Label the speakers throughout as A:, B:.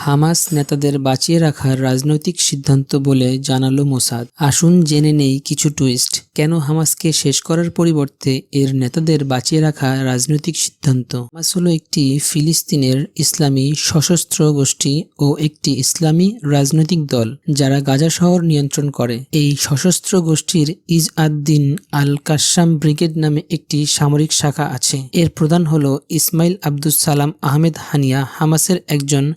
A: Hamas নেতাদের বাঁচিয়ে রাখার রাজনৈতিক সিদ্ধান্ত বলে জানালো মোসাদ। আসুন জেনে নেই কিছু টুইস্ট কেন হামাসকে শেষ করার পরিবর্তে এর নেতাদের বাঁচিয়ে রাখা রাজনৈতিক সিদ্ধান্ত? হামাস হলো একটি ফিলিস্তিনের ইসলামী সশস্ত্র গোষ্ঠী ও একটি ইসলামী রাজনৈতিক দল যারা গাজা শহর নিয়ন্ত্রণ করে। এই সশস্ত্র গোষ্ঠীর ইজ আদ-দিন আল কাশ্যাম ব্রিগেড নামে একটি সামরিক শাখা আছে। এর প্রধান হলো ইসমাইল আব্দুস সালাম আহমেদ হানিয়া। হামাসের একজন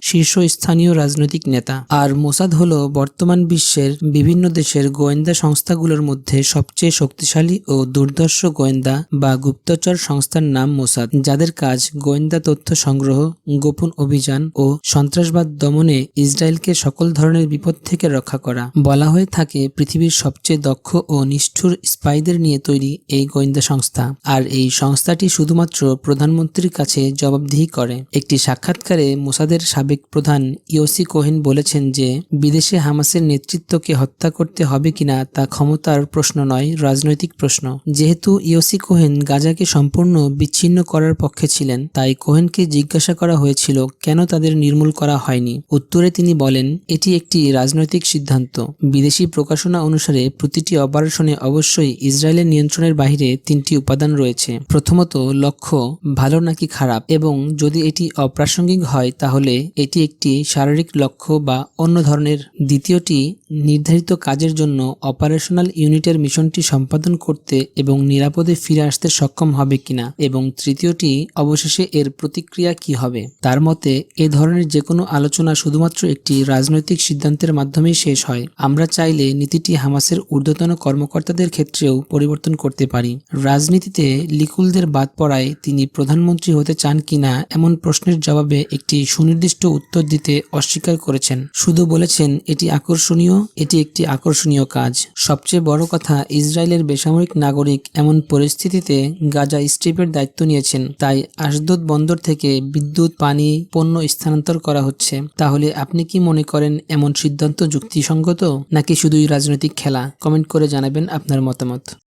A: শীর্ষস্থানীয় রাজনৈতিক নেতা। আর মোসাদ হলো বর্তমান বিশ্বের বিভিন্ন দেশের গোয়েন্দা সংস্থাগুলোর মধ্যে সবচেয়ে শক্তিশালী ও দুর্ধর্ষ গোয়েন্দা বা গুপ্তচর সংস্থার নাম মোসাদ, যাদের কাজ গোয়েন্দা তথ্য সংগ্রহ, গোপন অভিযান ও সন্ত্রাসবাদ দমনে ইসরায়েলকে সকল ধরনের বিপদ থেকে রক্ষা করা। বলা হয়ে থাকে, পৃথিবীর সবচেয়ে দক্ষ ও নিষ্ঠুর স্পাইদের নিয়ে তৈরি এই গোয়েন্দা সংস্থা। আর এই সংস্থাটি শুধুমাত্র প্রধানমন্ত্রীর কাছে জবাবদিহি করে। একটি সাক্ষাৎকারে মোসাদের সাবেক প্রধান ইওসি কোহেন বলেছেন যে, বিদেশে হামাসের নেতৃত্বকে হত্যা করতে হবে কিনা তা ক্ষমতার প্রশ্ন নয়, রাজনৈতিক প্রশ্ন। যেহেতু ইওসি কোহেন গাজাকে সম্পূর্ণ বিচ্ছিন্ন করার পক্ষে ছিলেন, তাই কোহেনকে জিজ্ঞাসা করা হয়েছিল, কেন তাদের নির্মূল করা হয়নি? উত্তরে তিনি বলেন, এটি একটি রাজনৈতিক সিদ্ধান্ত। বিদেশি প্রকাশনা অনুসারে প্রতিটি অপারেশনে অবশ্যই ইসরায়েলের নিয়ন্ত্রণের বাইরে তিনটি উপাদান রয়েছে। প্রথমত, লক্ষ্য, ভালো নাকি খারাপ? এবং যদি এটি অপ্রাসঙ্গিক হয়, তাহলে এটি একটি শারীরিক লক্ষ্য বা অন্য ধরনের। দ্বিতীয়টি, নির্ধারিত কাজের জন্য অপারেশনাল ইউনিটের মিশনটি সম্পাদন করতে এবং নিরাপদে ফিরে আসতে সক্ষম হবে কিনা। এবং তৃতীয়টি, অবশেষে এর প্রতিক্রিয়া কি হবে। তার মতে, এ ধরনের যে কোনো আলোচনা শুধুমাত্র একটি রাজনৈতিক সিদ্ধান্তের মাধ্যমেই শেষ হয়। আমরা চাইলে নীতিটি হামাসের ঊর্ধ্বতন কর্মকর্তাদের ক্ষেত্রেও পরিবর্তন করতে পারি। রাজনীতিতে লিকুলদের বাদ পড়ায় তিনি প্রধানমন্ত্রী হতে চান কিনা, এমন প্রশ্নের জবাবে একটি সুনির্দিষ্ট উত্তর দিতে অস্বীকার করেছেন। শুধু বলেছেন, এটি আকর্ষণীয়, এটি একটি আকর্ষণীয় কাজ। সবচেয়ে বড় কথা, ইসরায়েলের বেসামরিক নাগরিক এমন পরিস্থিতিতে গাজা স্ট্রিপের দায়িত্ব নিয়েছেন। তাই আশদোদ বন্দর থেকে বিদ্যুৎ, পানি, পণ্য স্থানান্তর করা হচ্ছে। তাহলে আপনি কি মনে করেন এমন সিদ্ধান্ত যুক্তিসঙ্গত, নাকি শুধুই রাজনৈতিক খেলা? কমেন্ট করে জানাবেন আপনার মতামত।